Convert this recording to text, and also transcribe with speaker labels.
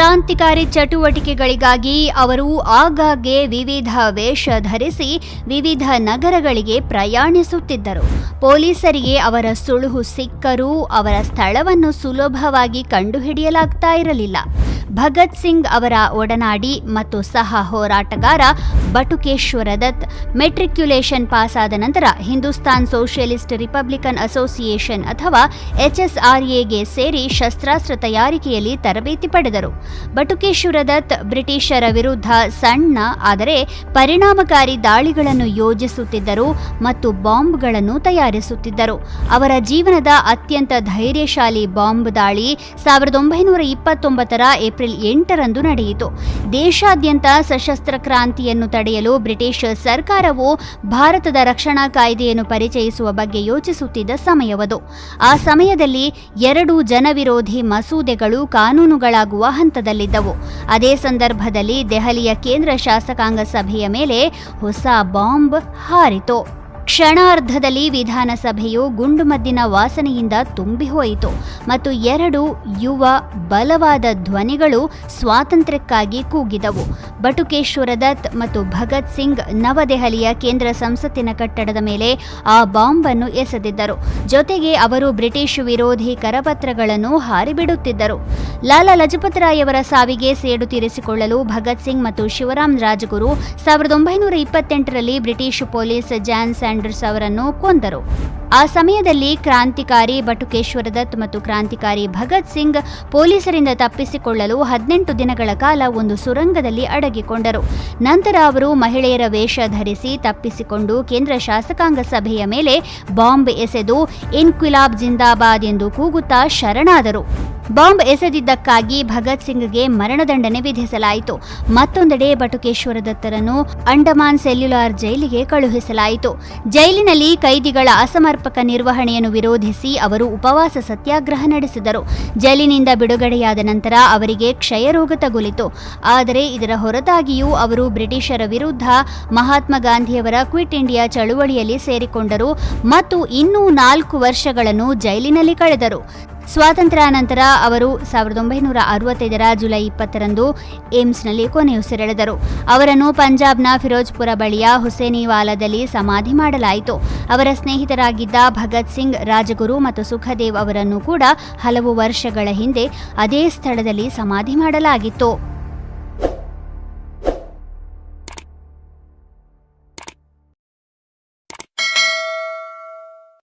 Speaker 1: ಕ್ರಾಂತಿಕಾರಿ ಚಟುವಟಿಕೆಗಳಿಗಾಗಿ ಅವರು ಆಗಾಗ್ಗೆ ವಿವಿಧ ವೇಷ ಧರಿಸಿ ವಿವಿಧ ನಗರಗಳಿಗೆ ಪ್ರಯಾಣಿಸುತ್ತಿದ್ದರು. ಪೊಲೀಸರಿಗೆ ಅವರ ಸುಳುಹು ಸಿಕ್ಕರೂ ಅವರ ಸ್ಥಳವನ್ನು ಸುಲಭವಾಗಿ ಕಂಡುಹಿಡಿಯಲಾಗ್ತಾ ಇರಲಿಲ್ಲ. ಭಗತ್ ಸಿಂಗ್ ಅವರ ಒಡನಾಡಿ ಮತ್ತು ಸಹ ಹೋರಾಟಗಾರ ಬಟುಕೇಶ್ವರ ದತ್. ಮೆಟ್ರಿಕ್ಯುಲೇಷನ್ ಪಾಸ್ ಆದ ನಂತರ ಹಿಂದೂಸ್ತಾನ್ ಸೋಷಿಯಲಿಸ್ಟ್ ರಿಪಬ್ಲಿಕನ್ ಅಸೋಸಿಯೇಷನ್ ಅಥವಾ ಎಚ್ಎಸ್ಆರ್ಎಗೆ ಸೇರಿ ಶಸ್ತ್ರಾಸ್ತ್ರ ತಯಾರಿಕೆಯಲ್ಲಿ ತರಬೇತಿ ಪಡೆದರು. ಬಟುಕೇಶ್ವರ ದತ್ ಬ್ರಿಟಿಷರ ವಿರುದ್ಧ ಸಣ್ಣ ಆದರೆ ಪರಿಣಾಮಕಾರಿ ದಾಳಿಗಳನ್ನು ಯೋಜಿಸುತ್ತಿದ್ದರು ಮತ್ತು ಬಾಂಬ್ಗಳನ್ನು ತಯಾರಿಸುತ್ತಿದ್ದರು. ಅವರ ಜೀವನದ ಅತ್ಯಂತ ಧೈರ್ಯಶಾಲಿ ಬಾಂಬ್ ದಾಳಿ ಸಾವಿರದ ಒಂಬೈನೂರ ಇಪ್ಪತ್ತೊಂಬತ್ತರ ಏಪ್ರಿಲ್ ಎಂಟರಂದು ನಡೆಯಿತು. ದೇಶಾದ್ಯಂತ ಸಶಸ್ತ್ರ ಕ್ರಾಂತಿಯನ್ನು ತಡೆಯಲು ಬ್ರಿಟಿಷ್ ಸರ್ಕಾರವು ಭಾರತದ ರಕ್ಷಣಾ ಕಾಯ್ದೆಯನ್ನು ಪರಿಚಯಿಸುವ ಬಗ್ಗೆ ಯೋಚಿಸುತ್ತಿದ್ದ ಸಮಯವದು. ಆ ಸಮಯದಲ್ಲಿ ಎರಡು ಜನವಿರೋಧಿ ಮಸೂದೆಗಳು ಕಾನೂನುಗಳಾಗುವ ಹಂತದಲ್ಲಿದ್ದವು. ಅದೇ ಸಂದರ್ಭದಲ್ಲಿ ದೆಹಲಿಯ ಕೇಂದ್ರ ಶಾಸಕಾಂಗ ಸಭೆಯ ಮೇಲೆ ಹೊಸ ಬಾಂಬ್ ಹಾರಿತು. ಕ್ಷಣಾರ್ಧದಲ್ಲಿ ವಿಧಾನಸಭೆಯು ಗುಂಡುಮದ್ದಿನ ವಾಸನೆಯಿಂದ ತುಂಬಿ ಹೋಯಿತು ಮತ್ತು ಎರಡು ಯುವ ಬಲವಾದ ಧ್ವನಿಗಳು ಸ್ವಾತಂತ್ರ್ಯಕ್ಕಾಗಿ ಕೂಗಿದವು. ಬಟುಕೇಶ್ವರ ದತ್ ಮತ್ತು ಭಗತ್ ಸಿಂಗ್ ನವದೆಹಲಿಯ ಕೇಂದ್ರ ಸಂಸತ್ತಿನ ಕಟ್ಟಡದ ಮೇಲೆ ಆ ಬಾಂಬ್ ಅನ್ನು ಎಸೆದಿದ್ದರು. ಜೊತೆಗೆ ಅವರು ಬ್ರಿಟಿಷ್ ವಿರೋಧಿ ಕರಪತ್ರಗಳನ್ನು ಹಾರಿಬಿಡುತ್ತಿದ್ದರು. ಲಾಲಾ ಲಜಪತ್ ರಾಯವರ ಸಾವಿಗೆ ಸೇಡು ತೀರಿಸಿಕೊಳ್ಳಲು ಭಗತ್ ಸಿಂಗ್ ಮತ್ತು ಶಿವರಾಮ್ ರಾಜಗುರು ಸಾವಿರದ ಒಂಬೈನೂರ ಇಪ್ಪತ್ತೆಂಟರಲ್ಲಿ ಬ್ರಿಟಿಷ್ ಪೊಲೀಸ್ ಜಾನ್ ಸ್ಯಾಂಡರ್ಸ್ ಅವರನ್ನು ಕೊಂದರು. ಆ ಸಮಯದಲ್ಲಿ ಕ್ರಾಂತಿಕಾರಿ ಬಟುಕೇಶ್ವರ ದತ್ ಮತ್ತು ಕ್ರಾಂತಿಕಾರಿ ಭಗತ್ ಸಿಂಗ್ ಪೊಲೀಸರಿಂದ ತಪ್ಪಿಸಿಕೊಳ್ಳಲು ಹದಿನೆಂಟು ದಿನಗಳ ಕಾಲ ಒಂದು ಸುರಂಗದಲ್ಲಿ ಅಡಗಿಕೊಂಡರು. ನಂತರ ಅವರು ಮಹಿಳೆಯರ ವೇಷ ಧರಿಸಿ ತಪ್ಪಿಸಿಕೊಂಡು ಕೇಂದ್ರ ಶಾಸಕಾಂಗ ಸಭೆಯ ಮೇಲೆ ಬಾಂಬ್ ಎಸೆದು ಇನ್ಕ್ವಿಲಾಬ್ ಜಿಂದಾಬಾದ್ ಎಂದು ಕೂಗುತ್ತಾ ಶರಣಾದರು. ಬಾಂಬ್ ಎಸೆದಿದ್ದಕ್ಕಾಗಿ ಭಗತ್ ಸಿಂಗ್ಗೆ ಮರಣದಂಡನೆ ವಿಧಿಸಲಾಯಿತು. ಮತ್ತೊಂದೆಡೆ ಬಟುಕೇಶ್ವರ ದತ್ತರನ್ನು ಅಂಡಮಾನ್ ಸೆಲ್ಯುಲಾರ್ ಜೈಲಿಗೆ ಕಳುಹಿಸಲಾಯಿತು. ಜೈಲಿನಲ್ಲಿ ಕೈದಿಗಳ ಅಸಮರ್ಪಕ ನಿರ್ವಹಣೆಯನ್ನು ವಿರೋಧಿಸಿ ಅವರು ಉಪವಾಸ ಸತ್ಯಾಗ್ರಹ ನಡೆಸಿದರು. ಜೈಲಿನಿಂದ ಬಿಡುಗಡೆಯಾದ ನಂತರ ಅವರಿಗೆ ಕ್ಷಯರೋಗ ತಗುಲಿತು. ಆದರೆ ಇದರ ಹೊರತಾಗಿಯೂ ಅವರು ಬ್ರಿಟಿಷರ ವಿರುದ್ಧ ಮಹಾತ್ಮ ಗಾಂಧಿಯವರ ಕ್ವಿಟ್ ಇಂಡಿಯಾ ಚಳುವಳಿಯಲ್ಲಿ ಸೇರಿಕೊಂಡರು ಮತ್ತು ಇನ್ನೂ ನಾಲ್ಕು ವರ್ಷಗಳನ್ನು ಜೈಲಿನಲ್ಲಿ ಕಳೆದರು. ಸ್ವಾತಂತ್ರ್ಯಾನಂತರ ಅವರು ಸಾವಿರದ ಒಂಬೈನೂರ ಅರವತ್ತೈದರ ಜುಲೈ ಇಪ್ಪತ್ತರಂದು ಏಮ್ಸ್ನಲ್ಲಿ ಕೊನೆಯುಸಿರೆಳೆದರು ಅವರನ್ನು ಪಂಜಾಬ್ನ ಫಿರೋಜ್ಪುರ ಬಳಿಯ ಹುಸೇನಿವಾಲಾದಲ್ಲಿ ಸಮಾಧಿ ಮಾಡಲಾಯಿತು. ಅವರ ಸ್ನೇಹಿತರಾಗಿದ್ದ ಭಗತ್ ಸಿಂಗ್, ರಾಜಗುರು ಮತ್ತು ಸುಖದೇವ್ ಅವರನ್ನು ಕೂಡ ಹಲವು ವರ್ಷಗಳ ಹಿಂದೆ ಅದೇ ಸ್ಥಳದಲ್ಲಿ ಸಮಾಧಿ ಮಾಡಲಾಗಿತ್ತು.